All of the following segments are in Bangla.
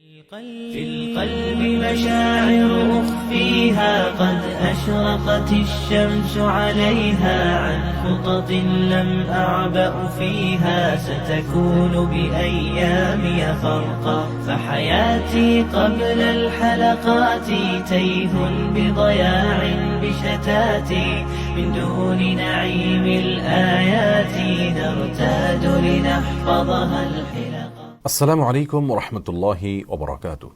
في القلب مشاعر أخفيها قد أشرقت الشمس عليها عن خطط لم أعبأ فيها ستكون بأيامي فرقا فحياتي قبل الحلقات تيه بضياع بشتاتي من دون نعيم الآيات نرتاد لنحفظها الحلقا আসসালামু আলাইকুম রহমতুল্লাহি ওবরাকাতু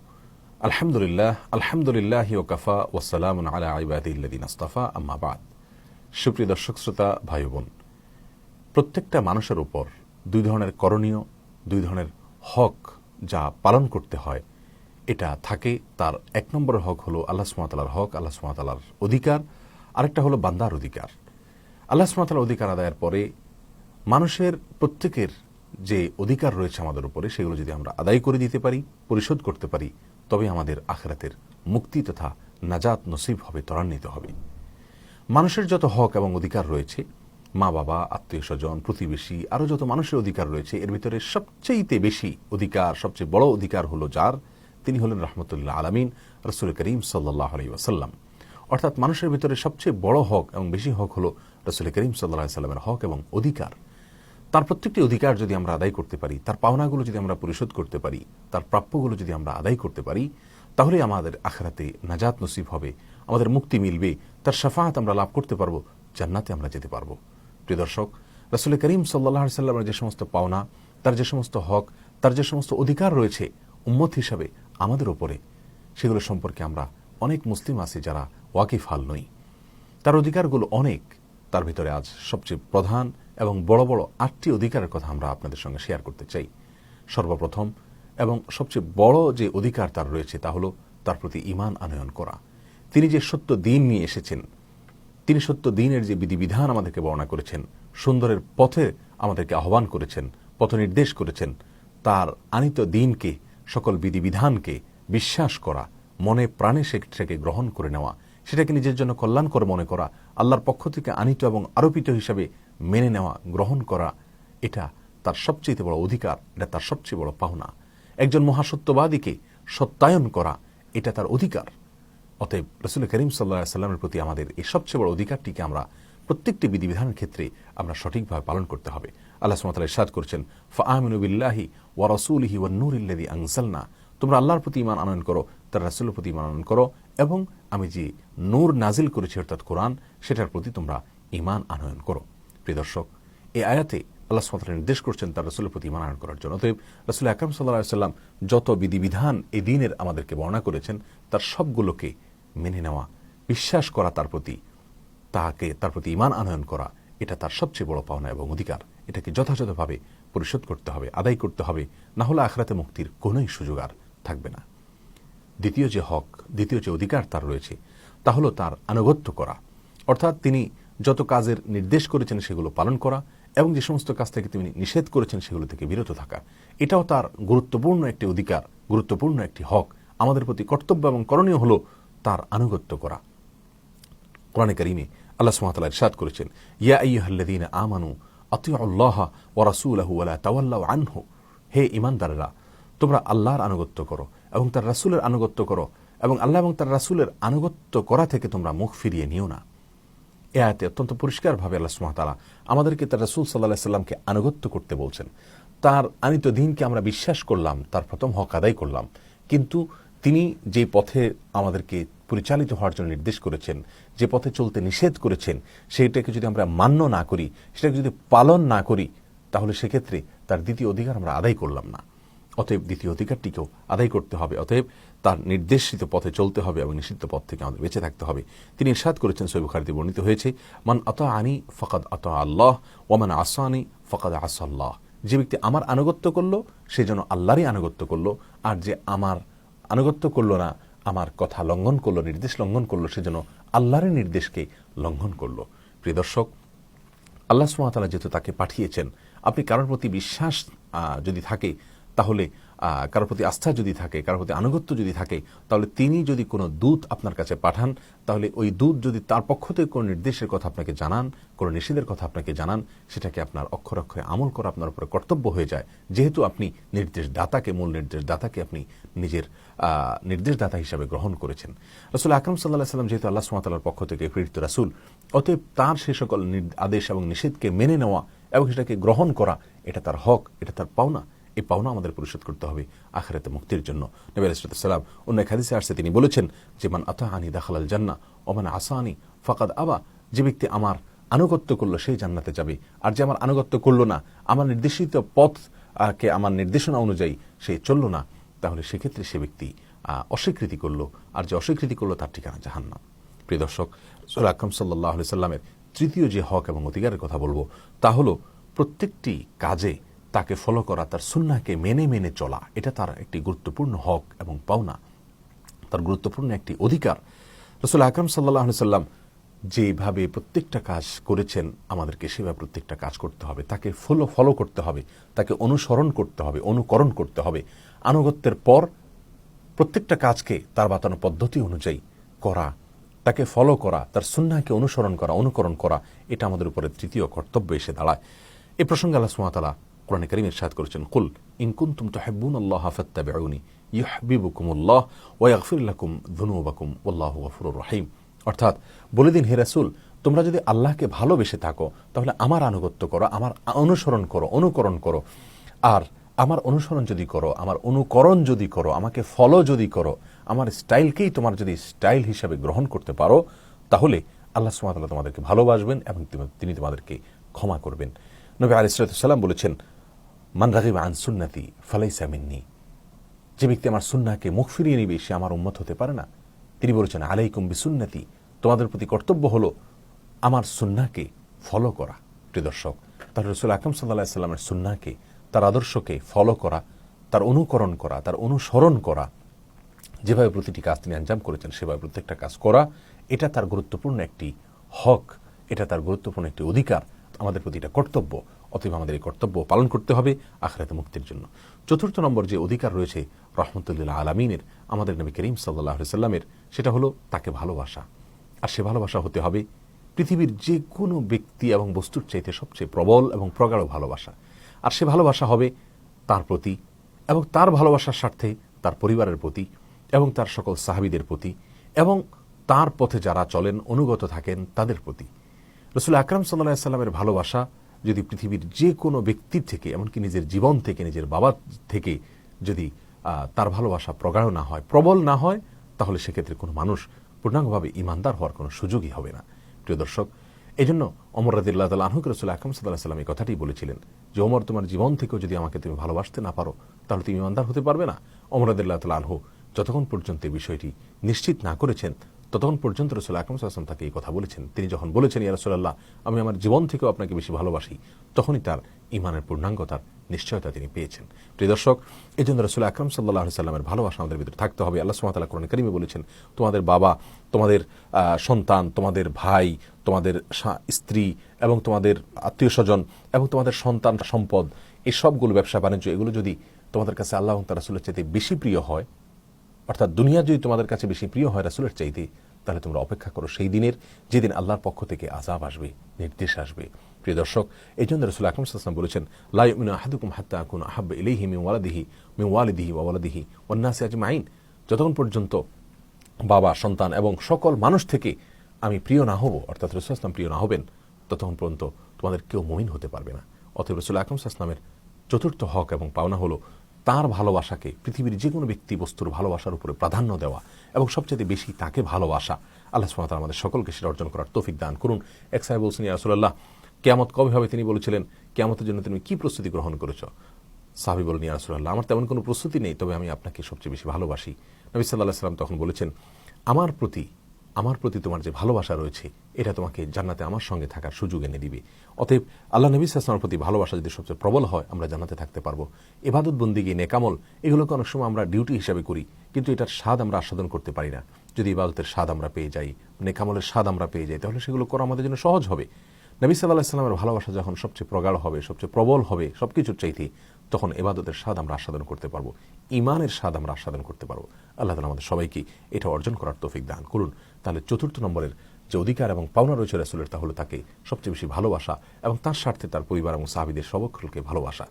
আলহামদুলিল্লাহ আলহামদুলিল্লাহ ওকাফা ওসালাম আলা আইবাদিল্লাদিন আস্তাফা আম্মাবাদ সুপ্রিয় দর্শক, শ্রোতা ভাই বোন প্রত্যেকটা মানুষের উপর দুই ধরনের করণীয়, দুই ধরনের হক যা পালন করতে হয়, এটা থাকে তার এক নম্বর হক হলো আল্লাহ সুমাতালার হক, আল্লাহ সুমাতালার অধিকার। আরেকটা হলো বান্দার অধিকার। আল্লাহ সুমাতালার অধিকার আদায়ের পরে মানুষের প্রত্যেকের যে অধিকার রয়েছে আমাদের উপরে, সেগুলো যদি আমরা আদায় করে দিতে পারি, পরিশোধ করতে পারি, তবে আমাদের আখেরাতের মুক্তি তথা নাজাত নসিব হবে, ত্বরান্বিত হবে। মানুষের যত হক এবং অধিকার রয়েছে, মা বাবা, আত্মীয় স্বজন, প্রতিবেশী, আরও যত মানুষের অধিকার রয়েছে, এর ভিতরে সবচেয়েতে বেশি অধিকার, সবচেয়ে বড় অধিকার হলো যার, তিনি হলেন রহমতুল্লাহ আলমিন, রসুল করিম সাল্লাহ আলী অর্থাৎ মানুষের ভিতরে সবচেয়ে বড় হক এবং বেশি হক হলো রসুল করিম সাল্লাহ সাল্লামের হক এবং অধিকার। তার প্রত্যেকটি অধিকার যদি আমরা আদায় করতে পারি, তার পাওনাগুলো যদি আমরা পরিশোধ করতে পারি, তার প্রাপ্যগুলো যদি আমরা আদায় করতে পারি, তাহলে আমাদের আখরাতে নাজাত নসিব হবে, আমাদের মুক্তি মিলবে, তার সাফাহাত আমরা লাভ করতে পারব, জান্নাতে আমরা যেতে পারব। প্রিয় দর্শক, রসুল করিম সাল্লাহ সাল্লামের যে সমস্ত পাওনা, তার যে সমস্ত হক, তার যে সমস্ত অধিকার রয়েছে উম্মত হিসাবে আমাদের ওপরে সেগুলো সম্পর্কে আমরা অনেক মুসলিম আছি যারা ওয়াকিফ হাল নই। তার অধিকারগুলো অনেক, তার ভিতরে আজ সবচেয়ে প্রধান এবং বড় বড় আটটি অধিকারের কথা আমরা আপনাদের সঙ্গে শেয়ার করতে চাই। সর্বপ্রথম এবং সবচেয়ে বড় যে অধিকার তার রয়েছে তা হলো তার প্রতি ইমান আনয়ন করা। তিনি যে সত্য দিন নিয়ে এসেছেন, তিনি সত্য দিনের যে বিধিবিধান আমাদেরকে বর্ণনা করেছেন, সুন্দরের পথে আমাদেরকে আহ্বান করেছেন, পথ নির্দেশ করেছেন, তার আনিত দিনকে, সকল বিধিবিধানকে বিশ্বাস করা, মনে প্রাণে সেটাকে গ্রহণ করে নেওয়া, সেটাকে নিজের জন্য কল্যাণকর মনে করা, আল্লাহর পক্ষ থেকে আনিত এবং আরোপিত হিসাবে মেনে নেওয়া, গ্রহণ করা, এটা তার সবচেয়ে বড় অধিকার, এটা তার সবচেয়ে বড় পাওনা। একজন মহাসত্যবাদীকে সত্যায়ন করা, এটা তার অধিকার। অতএব রসুল করিম সাল্লা সাল্লামের প্রতি আমাদের এই সবচেয়ে বড় অধিকারটিকে আমরা প্রত্যেকটি বিধিবিধানের ক্ষেত্রে আমরা সঠিকভাবে পালন করতে হবে। আল্লাহ সুমতাল ইসাদ করছেন ফাহমিনুবিল্লাহি ওয়া রসুলহি ওয়া নূর ইল্লাদি আনসালনা তোমরা আল্লাহর প্রতি ইমান আনয়ন করো, তার রাসুলের প্রতি ইমান আনয়ন করো, এবং আমি যে নূর নাজিল করেছি অর্থাৎ কোরআন, সেটার প্রতি তোমরা ইমান আনয়ন করো। প্রিয় দর্শক, এই আয়াতে আল্লাহ সুমতাল নির্দেশ করছেন তার রসুলের প্রতি ইমান আনয়ন করার জন্য। অতএব রসুল আকরম সাল্লাহ সাল্লাম যত বিধিবিধান এই দিনের আমাদেরকে বর্ণনা করেছেন, তার সবগুলোকে মেনে নেওয়া, বিশ্বাস করা, তার প্রতি তাকে, তার প্রতি ইমান আনয়ন করা, এটা তার সবচেয়ে বড় পাওনা এবং অধিকার। এটাকে যথাযথভাবে পরিশোধ করতে হবে, আদায় করতে হবে, না হলে আখরাতে মুক্তির কোনোই সুযোগ আর থাকবে না। দ্বিতীয় যে হক, দ্বিতীয় যে অধিকার তার রয়েছে, তা হলো তার আনুগত্য করা। অর্থাৎ তিনি যত কাজের নির্দেশ করেছেন সেগুলো পালন করা এবং যে সমস্ত কাজ থেকে তিনি নিষেধ করেছেন সেগুলো থেকে বিরত থাকা। এটাও তার গুরুত্বপূর্ণ একটি অধিকার, গুরুত্বপূর্ণ একটি হক। আমাদের প্রতি কর্তব্য এবং করণীয় হলো তার আনুগত্য করা। কোরআনে করিমে আল্লাহ সুমাতাল ইরশাদ করেছেন, ইয়া আইয়ুহাল্লাযীন আমানু আতিউল্লাহ ওয়া রাসূলাহু ওয়া লা তাওয়াল্লাউ আনহু। হে ঈমানদারেরা, তোমরা আল্লাহর আনুগত্য করো এবং তার রাসূলের আনুগত্য করো এবং আল্লাহ এবং তার রাসূলের আনুগত্য করা থেকে তোমরা মুখ ফিরিয়ে নিও না। এ অত্যন্ত পরিষ্কারভাবে আল্লাহ সুমাতালা আমাদেরকে তার রাসূল সাল্লাহ সাল্লামকে আনুগত্য করতে বলছেন। তার আনিত দিনকে আমরা বিশ্বাস করলাম, তার প্রথম হক আদায় করলাম। কিন্তু তিনি যে পথে আমাদেরকে পরিচালিত হওয়ার জন্য নির্দেশ করেছেন, যে পথে চলতে নিষেধ করেছেন সেইটাকে যদি আমরা মান্য না করি, সেটাকে যদি পালন না করি, তাহলে সেক্ষেত্রে তার দ্বিতীয় অধিকার আমরা আদায় করলাম না। অতএব দ্বিতীয় অধিকারটিকেও আদায় করতে হবে। অতএব তার নির্দেশিত পথে চলতে হবে এবং নিষিদ্ধ পথ থেকে আমাদের বেঁচে থাকতে হবে। তিনি ইরশাদ করেছেন সৈবুখারিতে বর্ণিত হয়েছে, মান আত আনি ফকাদ আত আল্লাহ ওমান আসানি ফকাদ আসাল্লাহ যে ব্যক্তি আমার আনুগত্য করল, সে যেন আল্লাহরই আনুগত্য করল, আর যে আমার আনুগত্য করল না, আমার কথা লঙ্ঘন করল, নির্দেশ লঙ্ঘন করল, সে যেন আল্লাহরের নির্দেশকে লঙ্ঘন করল। প্রিয় দর্শক, আল্লাহ সুমাতালা যেহেতু তাকে পাঠিয়েছেন, আপনি কারোর প্রতি বিশ্বাস যদি থাকে তাহলে কারোর প্রতি আস্থা যদি থাকে, কারোর প্রতি আনুগত্য যদি থাকে, তাহলে তিনি যদি কোনো দূত আপনার কাছে পাঠান, তাহলে ওই দূত যদি তার পক্ষ থেকে কোনো নির্দেশের কথা আপনাকে জানান, কোনো নিষেধের কথা আপনাকে জানান, সেটাকে আপনার অক্ষর অক্ষরে আমল করা আপনার উপরে কর্তব্য হয়ে যায়। যেহেতু আপনি নির্দেশদাতাকে, মূল নির্দেশদাতাকে আপনি নিজের নির্দেশদাতা হিসাবে গ্রহণ করেছেন। রসুল আকরম সাল্লাহ সাল্লাম যেহেতু আল্লাহ সুমাতালার পক্ষ থেকে প্রেরিত রাসুল, অতএব তার সে সকল আদেশ এবং নিষেধকে মেনে নেওয়া এবং সেটাকে গ্রহণ করা, এটা তার হক, এটা তার পাওনা। এই পাওনা আমাদের পরিশোধ করতে হবে আখেরাতে মুক্তির জন্য। নবী আলাইসালাম অন্য এক হাদিসে আসছে, তিনি বলেছেন যে, মান আতাহানি দাখালাল জান্না ওমান আসানি ফাকাদ আবা। যে ব্যক্তি আমার আনুগত্য করল সেই জান্নাতে যাবে। আর যে আমার আনুগত্য করল না, আমার নির্দেশিত পথ কে আমার নির্দেশনা অনুযায়ী সে চলল না, তাহলে সেক্ষেত্রে সে ব্যক্তি অস্বীকৃতি করল। আর যে অস্বীকৃতি করল, তার ঠিকানা জাহান্নাম। প্রিয় দর্শক, সুরা আকরম সাল্লাহ সাল্লামের তৃতীয় যে হক এবং অধিকারের কথা বলব, তা হলো প্রত্যেকটি কাজে তাকে ফলো করা, তার সুন্নাকে মেনে মেনে চলা, এটা তার একটি গুরুত্বপূর্ণ হক এবং পাওনা। তার গুরুত্বপূর্ণ একটি অধিকার। রসুল আকরম সাল্লাহ সাল্লাম যেভাবে প্রত্যেকটা কাজ করেছেন, আমাদেরকে সেভাবে প্রত্যেকটা কাজ করতে হবে। তাকে ফলো ফলো করতে হবে। তাকে অনুসরণ করতে হবে, অনুকরণ করতে হবে। আনুগত্যের পর প্রত্যেকটা কাজকে তার বাতানো পদ্ধতি অনুযায়ী করা, তাকে ফলো করা, তার সুন্নাকে অনুসরণ করা, অনুকরণ করা, এটা আমাদের উপরে তৃতীয় কর্তব্য এসে দাঁড়ায়। এ প্রসঙ্গে আল্লাহ সুমাতালা কোরআন করিম ইরশাদ করেছেন, কুল ইন কুনতুম তুহিব্বুন আল্লাহ ফাত্তাবিউনি ইউহিব্বুকুমুল্লাহ ওয়া ইয়াগফির লাকুম যুনুবাকুম, ওয়াল্লাহু গফুরুর রহিম। অর্থাৎ বলে দিন, হে রাসূল, তোমরা যদি আল্লাহকে ভালোবেসে থাকো, তাহলে আমার আনুগত্য করো, আমার অনুসরণ করো, অনুকরণ করো। আর আমার অনুসরণ যদি করো, আমার অনুকরণ যদি করো, আমাকে ফলো যদি করো, আমার স্টাইলকেই তোমার যদি স্টাইল হিসাবে গ্রহণ করতে পারো, তাহলে আল্লাহ সুমাতাল্লাহ তোমাদেরকে ভালোবাসবেন এবং তিনি তোমাদেরকে ক্ষমা করবেন। নবী আলিসাল্লাম বলেছেন মান রাগিব আন সুন্নাতি, ফালাইসা মিন্নি। যে ব্যক্তি আমার সুন্নাকে মুখ ফিরিয়ে নিবে, সে আমার উম্মত হতে পারে না। তিনি বলেছেন, আলাইকুম বিসুন্নতি। তোমাদের প্রতি কর্তব্য হলো আমার সুন্নাকে ফলো করা, প্রিয় দর্শক। তার রসুল আকরম সাল্লাহ সাল্লামের সুন্নাকে তার আদর্শকে ফলো করা, তার অনুকরণ করা, তার অনুসরণ করা, যেভাবে প্রতিটি কাজ তিনি আঞ্জাম করেছেন, সেভাবে প্রত্যেকটা কাজ করা, এটা তার গুরুত্বপূর্ণ একটি হক, এটা তার গুরুত্বপূর্ণ একটি অধিকার, আমাদের প্রতি এটা কর্তব্য। অতএব আমাদের এই কর্তব্য পালন করতে হবে আখরাতে মুক্তির জন্য। চতুর্থ নম্বর যে অধিকার রয়েছে রহমতুল্লাহ আলমিনের, আমাদের নবী করিম সাল্লাহ সাল্লামের, সেটা হলো তাকে ভালোবাসা। আর সে ভালোবাসা হতে হবে পৃথিবীর যে কোনো ব্যক্তি এবং বস্তুর চাইতে সবচেয়ে প্রবল এবং প্রগাঢ় ভালোবাসা। আর সে ভালোবাসা হবে তার প্রতি এবং তার ভালোবাসার স্বার্থে তার পরিবারের প্রতি এবং তার সকল সাহাবিদের প্রতি এবং তার পথে যারা চলেন, অনুগত থাকেন, তাদের প্রতি। রসুল আকরাম সাল্লাহ সাল্লামের ভালোবাসা যদি পৃথিবীর যে কোনো ব্যক্তির থেকে, এমনকি নিজের জীবন থেকে, নিজের বাবা থেকে যদি তার ভালোবাসা প্রগাঢ় না হয়, প্রবল না হয়, তাহলে সেক্ষেত্রে কোনো মানুষ পূর্ণাঙ্গভাবে ইমানদার হওয়ার কোনো সুযোগই হবে না। প্রিয় দর্শক এই জন্য অমর রাদিল্লাহ তাল আনহুক রসুল আকরম সাল্লাহ সাল্লাম এই কথাটি বলেছিলেন যে অমর তোমার জীবন থেকেও যদি আমাকে তুমি ভালোবাসতে না পারো, তাহলে তুমি ইমানদার হতে পারবে না। অমর রাদিল্লাহ তাল আনহু যতক্ষণ পর্যন্ত এই বিষয়টি নিশ্চিত না করেছেন ততক্ষণ পর্যন্ত রসুল আকরম সাল্লাম তাকে এই কথা বলেছেন। তিনি যখন বলেছেন, ইয়া রসুল্লাহ আমি আমার জীবন থেকেও আপনাকে বেশি ভালোবাসি। তখনই তার ইমানের পূর্ণাঙ্গতার নিশ্চয়তা তিনি পেয়েছেন। প্রিয় দর্শক এই জন্য রসুল আকরম সাল্লাহ সাল্লামের ভালোবাসা আমাদের ভিতরে থাকতে হবে। আল্লাহ সুমাতাল্লাহ কোরআন করিমে বলেছেন, তোমাদের বাবা, তোমাদের সন্তান, তোমাদের ভাই, তোমাদের স্ত্রী এবং তোমাদের আত্মীয় স্বজন এবং তোমাদের সন্তান সম্পদ, এই সবগুলো ব্যবসা, বাণিজ্য, এগুলো যদি তোমাদের কাছে আল্লাহ তার রাসুলের চাইতে বেশি প্রিয় হয়, অর্থাৎ দুনিয়া যদি তোমাদের কাছে বেশি প্রিয় হয়, রাসুলের চাইতে তাহলে তোমরা অপেক্ষা করো, সেই দিনের যেদিন আল্লাহর পক্ষ থেকে আজাব আসবে, নির্দেশ আসবে। প্রিয় দর্শক, এই জন্য রসুল আকরম সাল্লাম বলেছেন লাইমিন আহাদুকুম হাত্তা আকুন আহাব ইলাইহি মিন ওয়ালাদিহি, মিন ওয়ালিদিহি ওয়া ওয়ালাদিহি ওয়ান্নাসি আজমাইন। যতক্ষণ পর্যন্ত বাবা, সন্তান এবং সকল মানুষ থেকে আমি প্রিয় না হব, অর্থাৎ রসুল আসলাম প্রিয় না হবেন, ততক্ষণ পর্যন্ত তোমাদের কেউ মমিন হতে পারবে না। অতএব রসুল আকরম সাল্লামের চতুর্থ হক এবং পাওনা হলো তার ভালোবাসাকে পৃথিবীর যে কোনো ব্যক্তি বস্তুর ভালোবাসার উপরে প্রাধান্য দেওয়া এবং সবচেয়ে বেশি তাকে ভালোবাসা, আল্লাহ সুমাত আমাদের সকলকে সেটা অর্জন করার তৌফিক দান করুন। এক সাহেব বলছেন ইয়াসুল্লাহ কেয়ামত কবে হবে? তিনি বলেছিলেন, কেয়ামতের জন্য তুমি কি প্রস্তুতি গ্রহণ করেছ? সাহাবি বলেন ইয়াসুল্লাহ আমার তেমন কোনো প্রস্তুতি নেই, তবে আমি আপনাকে সবচেয়ে বেশি ভালোবাসি। নবী সাল্লাহ সাল্লাম তখন বলেছেন, আমার প্রতি আমার প্রতি তোমার যে ভালোবাসা রয়েছে, এটা তোমাকে জান্নাতে আমার সঙ্গে থাকার সুযোগ এনে দিবে। অতএব আল্লাহ নবী সাল্লামের প্রতি ভালোবাসা যদি সবচেয়ে প্রবল হয়, আমরা জান্নাতে থাকতে পারব। এবাদত বন্দিগি নেকামল, এগুলোকে অনেক সময় আমরা ডিউটি হিসাবে করি, কিন্তু এটার স্বাদ আমরা আস্বাদন করতে পারি না। যদি ইবাদতের স্বাদ আমরা পেয়ে যাই, নেকামলের স্বাদ আমরা পেয়ে যাই, তাহলে সেগুলো করা আমাদের জন্য সহজ হবে। নবী সাল্লাহ সাল্লামের ভালোবাসা যখন সবচেয়ে প্রগাঢ় হবে, সবচেয়ে প্রবল হবে সবকিছুর চাইতে, তখন এবাদতের স্বাদ আমরা আস্বাদন করতে পারব। ইমানের স্বাদ আমরা আস্বাদন করতে পারব। আল্লাহ তালা আমাদের সবাইকে এটা অর্জন করার তৌফিক দান করুন। তাহলে চতুর্থ নম্বরের যে অধিকার এবং পাওনা রয়েছে রাসুলের তা হলো তাকে সবচেয়ে বেশি ভালোবাসা এবং তার স্বার্থে তার পরিবার এবং সাহাবিদের সবক্ষলকে ভালোবাসা।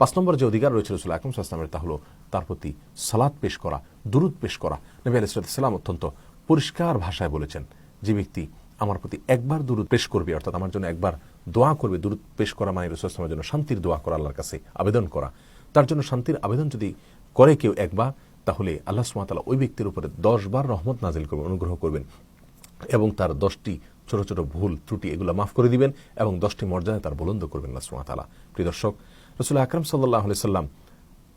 পাঁচ নম্বর যে অধিকার রয়েছে রসুল আকরম সাল্লামের তা হলো তার প্রতি সালাদ পেশ করা, দুরুদ পেশ করা। নবী আলাইসালাম অত্যন্ত পরিষ্কার ভাষায় বলেছেন যে ব্যক্তি আমার প্রতি একবার দূরত পেশ করবে, অর্থাৎ আমার জন্য একবার দোয়া করবে। দূরত পেশ করা মানে রসুলামের জন্য শান্তির দোয়া করা, আল্লাহর কাছে আবেদন করা। তার জন্য শান্তির আবেদন যদি করে কেউ একবার তাহলে আল্লাহ সুমাতালা ওই ব্যক্তির উপরে দশ বার রহমত নাজিল করবেন, অনুগ্রহ করবেন এবং তার দশটি ছোট ছোট ভুল, ত্রুটি এগুলো মাফ করে দিবেন এবং দশটি মর্যাদায় তার বুলন্দ করবেন আল্লাহ সুমাতালা প্রিয় দর্শক, রসুল আকরম সাল্লাহ সাল্লাম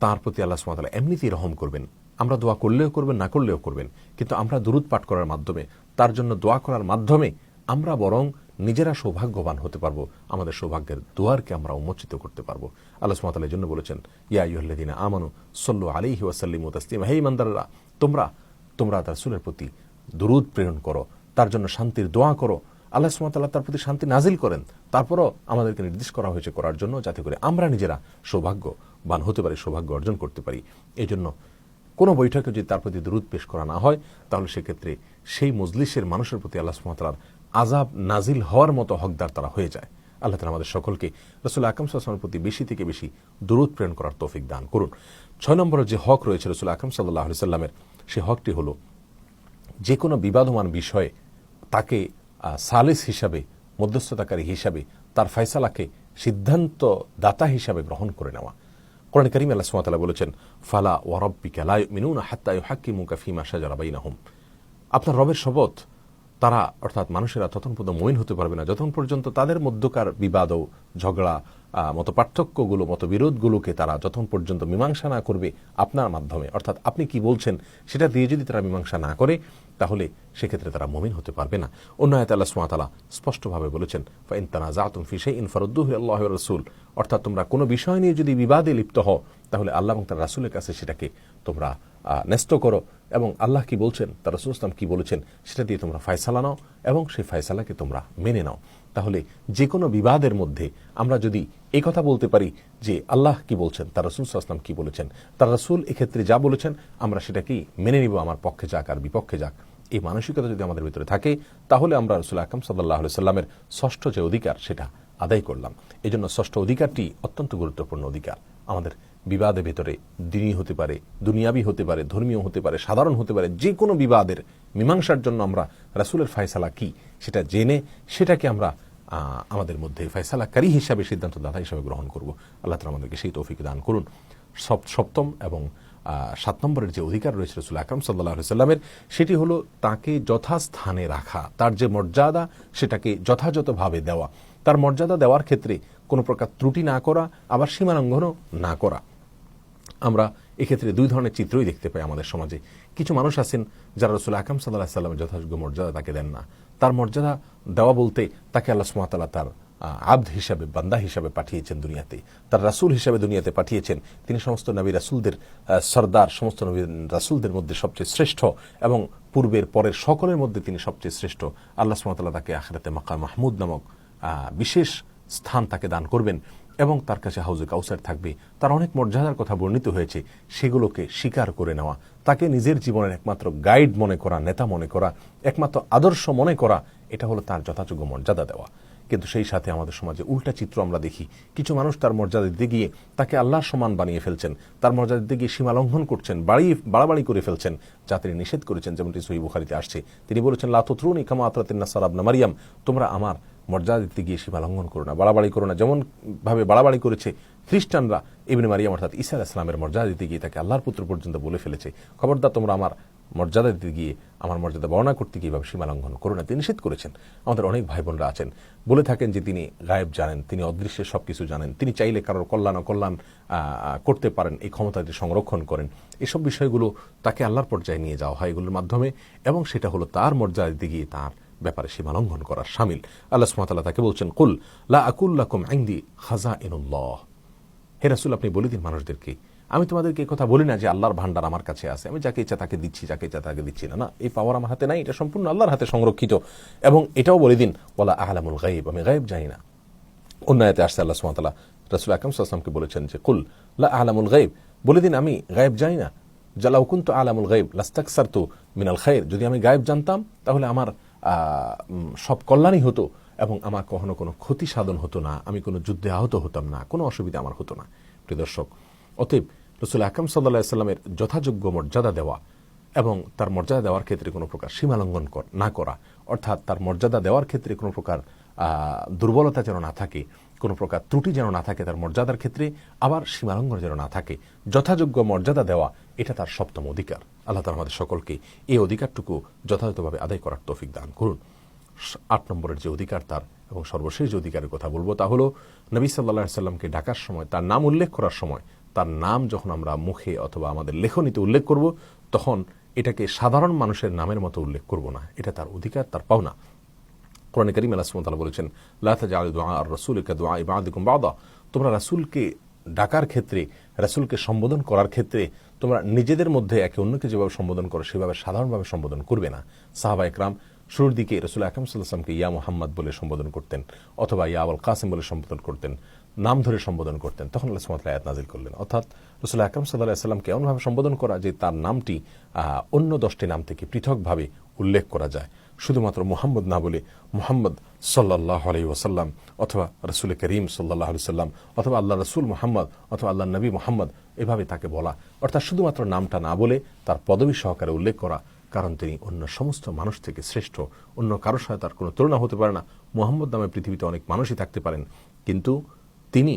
তার প্রতি আল্লাহ সুমাতালা এমনিতেই রহম করবেন। আমরা দোয়া করলেও করবেন, না করলেও করবেন। কিন্তু আমরা দূরত পাঠ করার মাধ্যমে, তার জন্য দোয়া করার মাধ্যমে আমরা বরং নিজেরা সৌভাগ্যবান হতে পারব। আমাদের সৌভাগ্যের দুয়ারকে আমরা উন্মোচিত করতে পারব। আল্লাহ সুমাতাল জন্য বলেছেন, ইয়া ইহ্লাদিনা আমানু সল্লু আলিহি ওয়াসাল্লিম তাসলিম, হে ইমানদাররা তোমরা তোমরা তার সুরের প্রতি দুরুদ প্রেরণ করো, তার জন্য শান্তির দোয়া করো। আল্লাহ সুমাতাল্লাহ তার প্রতি শান্তি নাজিল করেন। তারপরও আমাদেরকে নির্দেশ করা হয়েছে করার জন্য যাতে করে আমরা নিজেরা সৌভাগ্যবান হতে পারি, সৌভাগ্য অর্জন করতে পারি। এই জন্য কোনো বৈঠকে যদি তার প্রতি দূরত পেশ করা না হয়, তাহলে সেক্ষেত্রে সেই মজলিসের মানুষের প্রতি আল্লাহ সুমাতার আজাব নাজিল হওয়ার মতো হকদার তারা হয়ে যায়। আল্লাহ তালা আমাদের সকলকে রসুল আকরম সাল্লামের প্রতি বেশি থেকে বেশি দূরত প্রেরণ করার তৌফিক দান করুন। ছয় নম্বরের যে হক রয়েছে রসুল আকরম সাল্লাহ সাল্লামের সে হকটি হল যে কোনো বিবাদমান বিষয়ে তাকে সালিস হিসাবে, মধ্যস্থতাকারী হিসাবে, তার ফয়সালাকে সিদ্ধান্ত দাতা হিসাবে গ্রহণ করে নেওয়া। কোরআন করিম আল্লাহ সুমাতালা বলেছেন, ফালা ওয়ারব্বিকা লা মিনুন হাত্তা ইউহাক্কিমুকা ফিমা শাজারা বাইনাহুম। আপনার রবের শপথ তারা, অর্থাৎ মানুষেরা তখন পর্যন্ত মইন হতে পারবে না। যতক্ষণ পর্যন্ত তাদের মধ্যকার বিবাদ ঝগড়া মত পার্থক্যগুলো মত বিরোধগুলোকে তারা যতক্ষণ পর্যন্ত মীমাংসা না করবে আপনার মাধ্যমে, অর্থাৎ আপনি কি বলছেন সেটা দিয়ে যদি তারা মীমাংসা না করে, তাহলে সেক্ষেত্রে তারা মমিন হতে পারবে না। অন্য আয়ত আল্লাহ সুমাতালা স্পষ্টভাবে বলেছেন, ফাইন তানা জাতুম ফিসে ইনফরুদ্দুহ আল্লাহ রসুল। অর্থাৎ তোমরা কোনো বিষয় নিয়ে যদি বিবাদে লিপ্ত হও, তাহলে আল্লাহ এবং তার রাসুলের কাছে সেটাকে তোমরা ন্যস্ত করো। এবং আল্লাহ কি বলছেন? তার রসুল ইসলাম কি বলেছেন? সেটা দিয়ে তোমরা ফায়সালা নাও এবং সেই ফায়সালাকে তোমরা মেনে নাও। তাহলে যে কোনো বিবাদের মধ্যে আমরা যদি এই কথা বলতে পারি যে আল্লাহ কি বলছেন, তার রসুল আসলাম কি বলেছেন, তার রসুল এক্ষেত্রে যা বলেছেন, আমরা সেটাকেই মেনে নিব, আমার পক্ষে যাক আর বিপক্ষে যাক। এই মানসিকতা যদি আমাদের ভিতরে থাকে, তাহলে আমরা রসুল আকরম সাল্লাহ সাল্লামের ষষ্ঠ যে অধিকার, সেটা আদায় করলাম। এই জন্য ষষ্ঠ অধিকারটি অত্যন্ত গুরুত্বপূর্ণ অধিকার। আমাদের বিবাদের ভেতরে দিনই হতে পারে, দুনিয়াবি হতে পারে, ধর্মীয় হতে পারে, সাধারণ হতে পারে, যে কোনো বিবাদের মীমাংসার জন্য আমরা রাসুলের ফায়সালা কি সেটা জেনে সেটাকে আমরা আমাদের মধ্যে ফয়সালাকারী হিসাবে, সিদ্ধান্তদাতা হিসাবে গ্রহণ করব। আল্লাহ তালা আমাদেরকে সেই তৌফিক দান করুন। সপ্তম এবং সাত নম্বরের যে অধিকার রয়েছে রসুল আকরম সাল্লাহ সাল্লামের, সেটি হলো তাকে যথাস্থানে রাখা, তার যে মর্যাদা সেটাকে যথাযথভাবে দেওয়া। তার মর্যাদা দেওয়ার ক্ষেত্রে কোনো প্রকার ত্রুটি না করা, আবার সীমালঙ্ঘনও না করা। আমরা এক্ষেত্রে দুই ধরনের চিত্রই দেখতে পাই আমাদের সমাজে। কিছু মানুষ আছেন যারা রসুল আকাম সাল্লাহ সাল্লামের যথাযোগ্য মর্যাদা তাকে দেন না। তার মর্যাদা দেওয়া বলতে তাকে আল্লাহ সুমাতালা তার আব্দ হিসাবে, বান্দা হিসাবে পাঠিয়েছেন দুনিয়াতে। তার রাসুল হিসাবে দুনিয়াতে পাঠিয়েছেন। তিনি সমস্ত নবী রাসুলদের সর্দার, সমস্ত নবী রাসুলদের মধ্যে সবচেয়ে শ্রেষ্ঠ এবং পূর্বের পরের সকলের মধ্যে তিনি সবচেয়ে শ্রেষ্ঠ। আল্লাহ সুমাতাল্লাহ তাকে আখরাতে মাকা মাহমুদ নামক বিশেষ স্থান তাকে দান করবেন। এবং তার কাছে হাউজে কাউসার থাকবে। তার অনেক মর্যাদার কথা বর্ণিত হয়েছে। সেগুলোকে স্বীকার করে নেওয়া। তাকে নিজের জীবনের একমাত্র গাইড মনে করা, নেতা মনে করা, একমাত্র আদর্শ মনে করা, এটা হলো তার যথাযোগ্য মর্যাদা দেওয়া। কিন্তু সেই সাথে আমাদের সমাজে উল্টা চিত্র আমরা দেখি। কিছু মানুষ তার মর্যাদা দিতে গিয়ে তাকে আল্লাহর সমান বানিয়ে ফেলছেন। তার মর্যাদা দিতে গিয়ে সীমা লঙ্ঘন করছেন, বাড়িয়ে, বাড়াবাড়ি করে ফেলছেন, যা তিনি নিষেধ করেছেন, যেমনটি সহি বুখারিতে আসছে। তিনি বলেছেন লাতুত্রুনি কামা আতরাতিন্না সারাবনা মারিয়াম। তোমরা আমার মর্যাদা দিতে গিয়ে সীমা লঙ্ঘন করো না, বাড়াবাড়ি করো না। যেমনভাবে বাড়াবাড়ি করেছে খ্রিস্টানরা, ইবনে মারিয়াম অর্থাৎ ইসা ইসলামের মর্যাদা দিতে গিয়ে তাকে আল্লাহর পুত্র পর্যন্ত বলে ফেলেছে। খবরদার, তোমরা আমার মর্যাদা দিতে গিয়ে আমার মর্যাদা বর্ণনা করতে গিয়ে এভাবে সীমা লঙ্ঘন করো না। তিনি নিষেধ করেছেন। আমাদের অনেক ভাই বোনরা আছেন। বলে থাকেন যে, তিনি গায়েব জানেন, তিনি অদৃশ্যের সব কিছু জানেন, তিনি চাইলে কারোর কল্যাণ অকল্যাণ করতে পারেন, এই ক্ষমতাটি সংরক্ষণ করেন। এসব বিষয়গুলো তাকে আল্লাহর পর্যায়ে নিয়ে যাওয়া হয় এগুলোর মাধ্যমে এবং সেটা হলো তার মর্যাদা দিতে গিয়ে তার ব্যাপারে সীমা লঙ্ঘন করার সামিল। আল্লাহ সুমাতাল্লাহ তাকে বলছেন, কুল লা আকুল্লাকুম আইন্দি খাজা ইনুল্লাহ হে রাসুল, আপনি বলে দিন মানুষদেরকে, আমি তোমাদেরকে কথা বলি না যে আল্লাহর ভান্ডার আমার কাছে আছে। আমি যাকে ইচ্ছা তাকে দিচ্ছি, যাকে ইচ্ছা তাকে দিচ্ছি না। না, এই পাওয়ার আমার হাতে নাই, এটা সম্পূর্ণ আল্লাহর হাতে সংরক্ষিত। এবং এটাও বলে দিন ওলা আহলামুল গাইব আমি গায়েব জানি না। অন্য আয়াতে আসছে আল্লাহ সুমাতালা রসুল আকরম সাল্লামকে বলেছেন যে, কুল লা আলামুল গাইব বলে দিন, আমি গায়েব জানি না। জালাউ কুন্তু আলামুল গাইব লাস্তাকসার তো মিনাল খাইর যদি আমি গায়েব জানতাম, তাহলে আমার সব কল্যাণই হতো এবং আমার কখনো কোনো ক্ষতি সাধন হতো না। আমি কোনো যুদ্ধে আহত হতাম না। কোনো অসুবিধা আমার হতো না। প্রিয় দর্শক, অতএব রসুল আকরম সাল্লাহ সাল্লামের যথাযোগ্য মর্যাদা দেওয়া এবং তার মর্যাদা দেওয়ার ক্ষেত্রে কোনো প্রকার সীমালঙ্ঘন না করা, অর্থাৎ তার মর্যাদা দেওয়ার ক্ষেত্রে কোনো প্রকার দুর্বলতা যেন না থাকে, কোনো প্রকার ত্রুটি যেন না থাকে তার মর্যাদার ক্ষেত্রে, আবার সীমালঙ্ঘন যেন না থাকে। যথাযোগ্য মর্যাদা দেওয়া এটা তার সপ্তম অধিকার। আল্লাহ তালা আমাদের সকলকে এই অধিকারটুকু যথাযথভাবে আদায় করার তৌফিক দান করুন। আট নম্বরের যে অধিকার তার এবং সর্বশেষ যে অধিকারের কথা বলব তা হলো, নবী সাল্লাহ সাল্লামকে ডাকার সময়, তার নাম উল্লেখ করার সময়, তার নাম যখন আমরা মুখে অথবা আমাদের লেখনীতে উল্লেখ করব, তখন এটাকে সাধারণ মানুষের নামের মতো উল্লেখ করব না। এটা তার অধিকার, তার পাওনা। কোরআন করিম তাআলা বলেছেন, লা তাজআলু দুআ, আর রাসূলিকা দুআ, ইবাদিকুম বাদা। তোমরা রাসুলকে ডাকার ক্ষেত্রে রাসূলকে সম্বোধন করার ক্ষেত্রে তোমরা নিজেদের মধ্যে একে অন্যকে যেভাবে সম্বোধন করো, সেভাবে সাধারণভাবে সম্বোধন করবে না। সাহাবা একরাম শুরুর দিকে রসুল আকরম সাল্লাহামকে ইয়া মোহাম্মদ বলে সম্বোধন করতেন অথবা ইয়া আবুল কাসিম বলে সম্বোধন করতেন, নাম ধরে সম্বোধন করতেন। তখন আল্লাহ সুমাতলা আয়াত নাজিল করলেন। অর্থাৎ রসুল আকরম সাল্লাহ সাল্লামকে এমনভাবে সম্বোধন করা যে তার নামটি অন্য দশটি নাম থেকে পৃথকভাবে উল্লেখ করা যায়। শুধুমাত্র মোহাম্মদ না বলে মোহাম্মদ সাল্লাহ আলাই ওসাল্লাম অথবা রসুল করিম সাল্লাহ আলি সাল্লাম অথবা আল্লাহ রসুল মোহাম্মদ অথবা আল্লাহ নবী মোহাম্মদ এভাবে তাকে বলা। অর্থাৎ শুধুমাত্র নামটা না বলে তার পদবী সহকারে উল্লেখ করা, কারণ তিনি অন্য সমস্ত মানুষ থেকে শ্রেষ্ঠ। অন্য কারোর সাথে তার কোনো তুলনা হতে পারে না। মোহাম্মদ নামে পৃথিবীতে অনেক মানুষই থাকতে পারেন। কিন্তু তিনি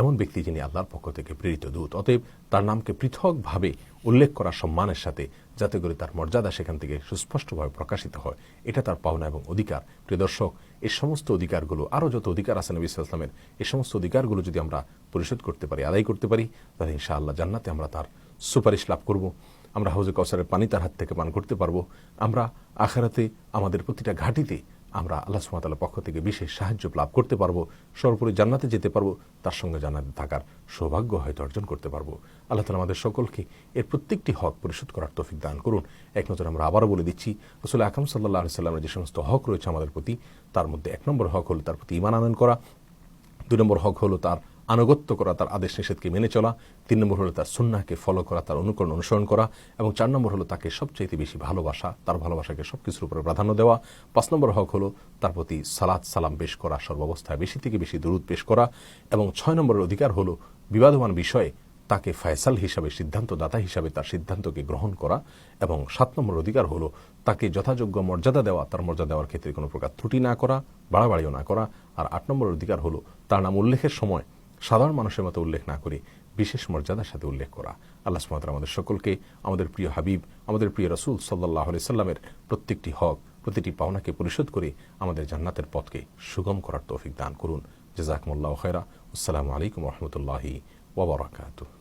এমন ব্যক্তি যিনি আল্লাহর পক্ষ থেকে প্রেরিত দূত। অতএব তার নামকে পৃথকভাবে উল্লেখ করা সম্মানের সাথে যাতে করে তার মর্যাদা সেখান থেকে সুস্পষ্টভাবে প্রকাশিত হয়, এটা তার পাওনা এবং অধিকার। প্রিয় দর্শক এই সমস্ত অধিকারগুলো, আরও যত অধিকার আছে নবী ইসলামের এই সমস্ত অধিকারগুলো যদি আমরা পরিশোধ করতে পারি, আদায় করতে পারি, তাহলে ইনশাআল্লাহ জান্নাতে আমরা তার সুপারিশ লাভ করব। আমরা হাউজে কসারের পানি তার হাত থেকে পান করতে পারব। আমরা আখেরাতে আমাদের প্রতিটা ঘাটিতে আমরা আল্লাহ সুমাতালার পক্ষ থেকে বিশেষ সাহায্য লাভ করতে পারব, সর্বোপরি জান্নাতে যেতে পারব, তার সঙ্গে জান্নাতে থাকার সৌভাগ্য হয়তো অর্জন করতে পারব। আল্লাহ তালা আমাদের সকলকে এর প্রত্যেকটি হক পরিশোধ করার তৌফিক দান করুন। এক নজর আমরা আবারও বলে দিচ্ছি আসলে আকাম সাল্লাহ সাল্লামের যে সমস্ত হক রয়েছে আমাদের প্রতি, তার মধ্যে এক নম্বর হক হলো তার প্রতি ইমান আনয়ন করা, দুই নম্বর হক হলো তার আনুগত্য করা, তার আদেশ নিষেধকে মেনে চলা, তিন নম্বর হলো তার সুন্নাহকে ফলো করা, তার অনুকরণ অনুসরণ করা, এবং চার নম্বর হলো তাকে সবচাইতে বেশি ভালোবাসা, তার ভালোবাসাকে সব কিছুর উপরে প্রাধান্য দেওয়া। পাঁচ নম্বর হক হলো তার প্রতি সালাদ সালাম পেশ করা, সর্বাবস্থায় বেশি থেকে বেশি দূরত পেশ করা, এবং ছয় নম্বরের অধিকার হলো বিবাদমান বিষয়ে তাকে ফায়সাল হিসাবে, সিদ্ধান্তদাতা হিসাবে তার সিদ্ধান্তকে গ্রহণ করা, এবং সাত নম্বর অধিকার হলো তাকে যথাযোগ্য মর্যাদা দেওয়া, তার মর্যাদা দেওয়ার ক্ষেত্রে কোনো প্রকার ত্রুটি না করা, বাড়াবাড়িও না করা, আর আট নম্বর অধিকার হলো তার নাম উল্লেখের সময় সাধারণ মানুষের মতো উল্লেখ না করে, বিশেষ মর্যাদার সাথে উল্লেখ করা। আল্লাহ সুমাত্রা আমাদের সকলকে, আমাদের প্রিয় হাবিব, আমাদের প্রিয় রসুল সাল্লাহ সাল্লামের প্রত্যেকটি হক, প্রতিটি পাওনাকে পরিশোধ করে আমাদের জান্নাতের পথকে সুগম করার তৌফিক দান করুন। জেজাকমুল্লাহ খেরা আসসালামু আলাইকুম রহমতুল্লাহি ওবরাকাতুহ